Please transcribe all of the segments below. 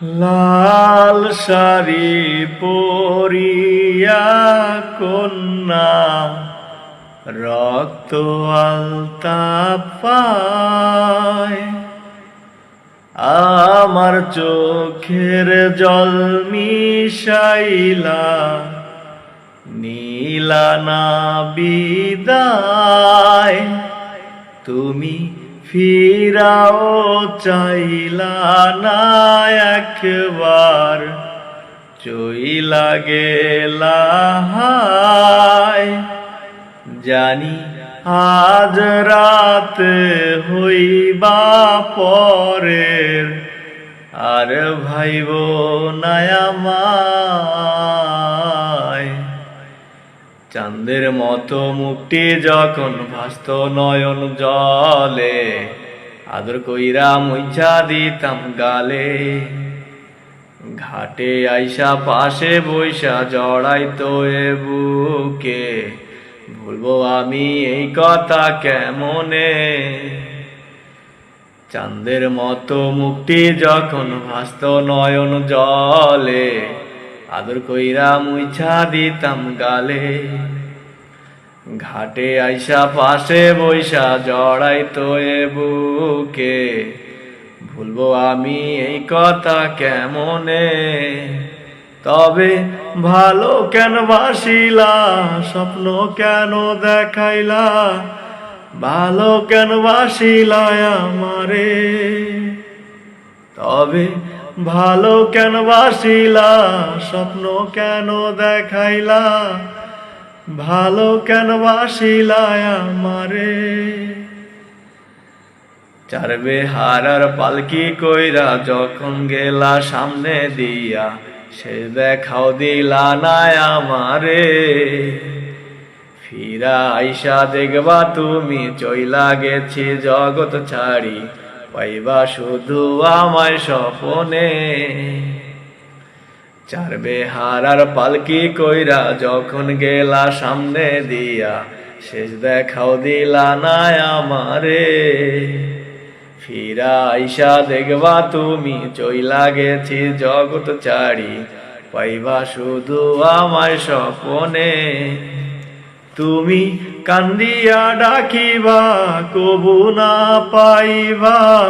লাল শাড়ি পরিয়া কন্যা রক্ত আলতা পায়। আমার চোখের জল মিশাইলা নীলানা বিদায়। তুমি ফিরাও চাইলা না একবার। চইলা গেলা জানি আজ রাত হইবা পরের। আর ভাইব নায়ামায় চাঁদের মতো মুক্তি যখন ভাস্ত নয়ন জলে, আদর কইরা মুইছা দিতাম গালে। ঘাটে আইসা পাশে বৈশা জড়াই তো এ বুকে, ভুলবো আমি এই কথা কেমনে? চাঁদের মতো মুক্তি যখন ভাস্ত নয়ন জলে আদর কইরা মুইছা দিতাম গালে। ঘাটে আইসা পাশে বৈশা জড়াই তো এ বুকে। ভুলবো আমি এই কথা কেমনে? তবে ভালো কেন বাসিলা, স্বপ্ন কেন দেখাইলা? ভালো কেন বাসিলা আমারে? তবে ভালো কেন বাসিলা, স্বপ্ন কেন দেখাইলা? ভালো কেন বাসিলা আমারে? চারবে হারার পালকি কইরা যখন গেলা সামনে দিয়া, সে দেখাও দিলা না আমারে। ফিরা আইসা দেখবা তুমি, চইলা গেছি জগৎ ছাড়ি পাইবা শুধু আমায় স্বপনে। চারবে হারার পালকি কইরা যখন গেলা সামনে দিয়া, শেষ দেখাও দিলা না আমারে। ফিরা আইসা দেখবা তুমি চইলা গেছি জগৎ চারি, পাইবা শুধু আমায় স্বপনে। তুমি কান্দিয়া ডাকিবা, কবু না পাইবা।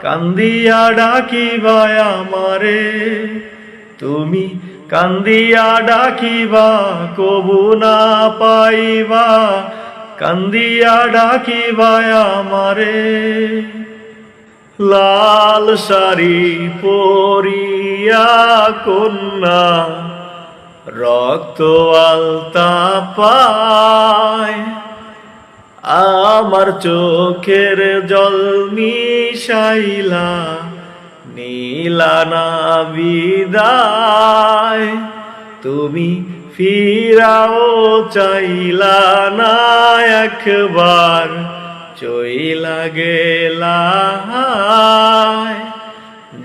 কান্দিয়া ডাকিবা আমারে। তুমি কান্দিয়া ডাকিবা, কবু না পাইবা। কান্দিয়া ডাকিবা আমারে। লাল শাড়ি পরিয়া কন্যা রক্ত আলতা পায়, আমার চোখের জল মিশাইলা, নীলানা বিদায়। তুমি ফিরাও চাইলা না একবার, চইলা গেলা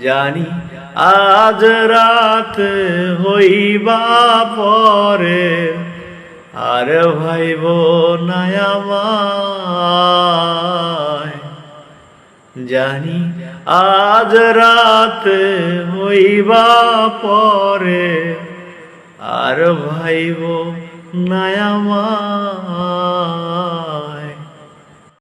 জানি আজ রাত হইবা পরে, আর ভাইব নায়ামায় জানি আজ রাত হইবা পরে, আর ভাইব নায়ামায়